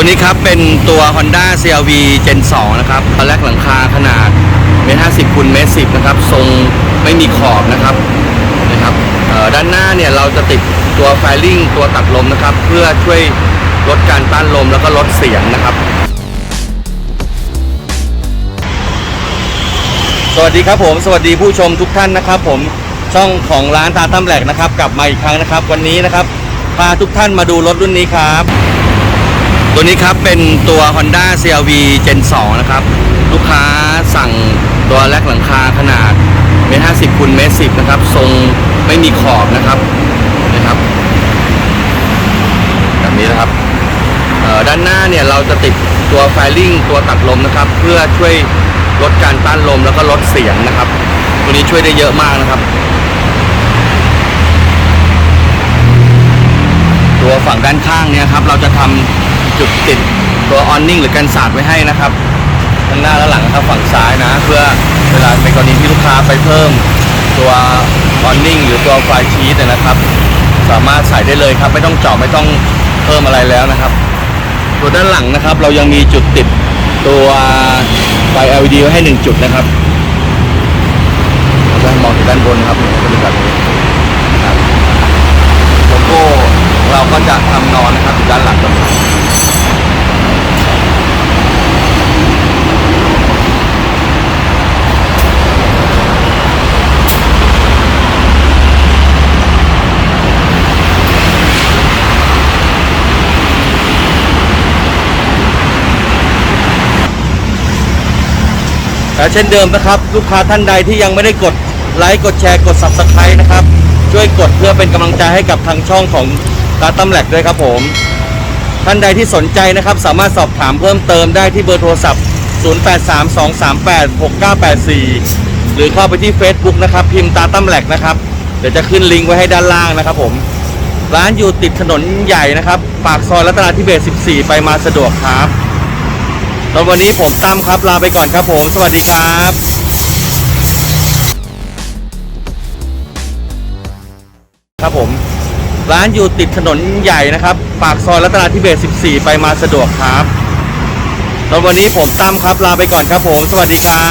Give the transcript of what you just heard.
ตัวนี้ครับเป็นตัว Honda CRV Gen 2 นะครับตอนแรกหลังคาขนาดเมตรห้าสิบคูณเมตรสิบนะครับ ทรงไม่มีขอบนะครับนะครับด้านหน้าเนี่ยเราจะติดตัวไฟลิ่งตัวตัดลมนะครับ เพื่อช่วยลดการต้านลมแล้วก็ลดเสียงนะครับ สวัสดีครับผม สวัสดีผู้ชมทุกท่านนะครับ ผมช่องของร้านตาตั้มแหลกนะครับ กลับมาอีกครั้งนะครับ วันนี้นะครับพาทุกท่านมาดูรถรุ่นนี้ครับ ตัวนี้ครับเป็นตัว Honda CRV Gen 2 นะครับ ลูกค้าสั่งตัวแรกหลังคาขนาดเมตรห้าสิบคูณเมตรสิบนะครับ ทรงไม่มีขอบนะครับนะครับแบบนี้นะครับด้านหน้าเนี่ยเราจะติดตัวไฟลิ่งตัวตัดลมนะครับ เพื่อช่วยลดการต้านลมแล้วก็ลดเสียงนะครับ ตัวนี้ช่วยได้เยอะมากนะครับ ตัวฝั่งด้านข้างเนี่ยครับเราจะทำ จุดติดตัวออนนิ่งหรือกันสาดไว้ให้นะครับทั้งหน้าและหลังนะครับฝั่งซ้ายนะ เพื่อเวลาในกรณีที่ลูกค้าไปเพิ่มตัวออนนิ่งหรือตัวไฟชีตนะครับ สามารถใส่ได้เลยครับ ไม่ต้องเจาะไม่ต้องเพิ่มอะไรแล้วนะครับตัวด้านหลังนะครับ เรายังมีจุดติดตัวไฟ LED ไว้ให้หนึ่งจุดนะครับเราจะมองจากด้านบนนะครับจะเป็นแบบนี้โลโก้เราก็จะทำนอนนะครับอยู่ด้านหลังตรงนี้ และเช่นเดิมนะครับ ลูกค้าท่านใดที่ยังไม่ได้กดไลค์กดแชร์กด Subscribe นะครับ ช่วยกดเพื่อเป็นกำลังใจให้กับทางช่องของตาตั้มแหลกด้วยครับผม ท่านใดที่สนใจนะครับ สามารถสอบถามเพิ่มเติมได้ที่เบอร์โทรศัพท์ 0832386984 หรือเข้าไปที่ Facebook นะครับ พิมพ์ตาตั้มแหลกนะครับ เดี๋ยวจะขึ้นลิงก์ไว้ให้ด้านล่างนะครับผม ร้านอยู่ติดถนนใหญ่นะครับ ปากซอยรัตนาธิเบศ14 ไปมาสะดวกครับ ตอนวันนี้ผมตั้มครับลาไปก่อนครับผม สวัสดีครับครับผม ร้านอยู่ติดถนนใหญ่นะครับ ปากซอยรัตนาธิเบศ14 ไปมาสะดวกครับตอนวันนี้ผมตั้มครับ ลาไปก่อนครับผม สวัสดีครับ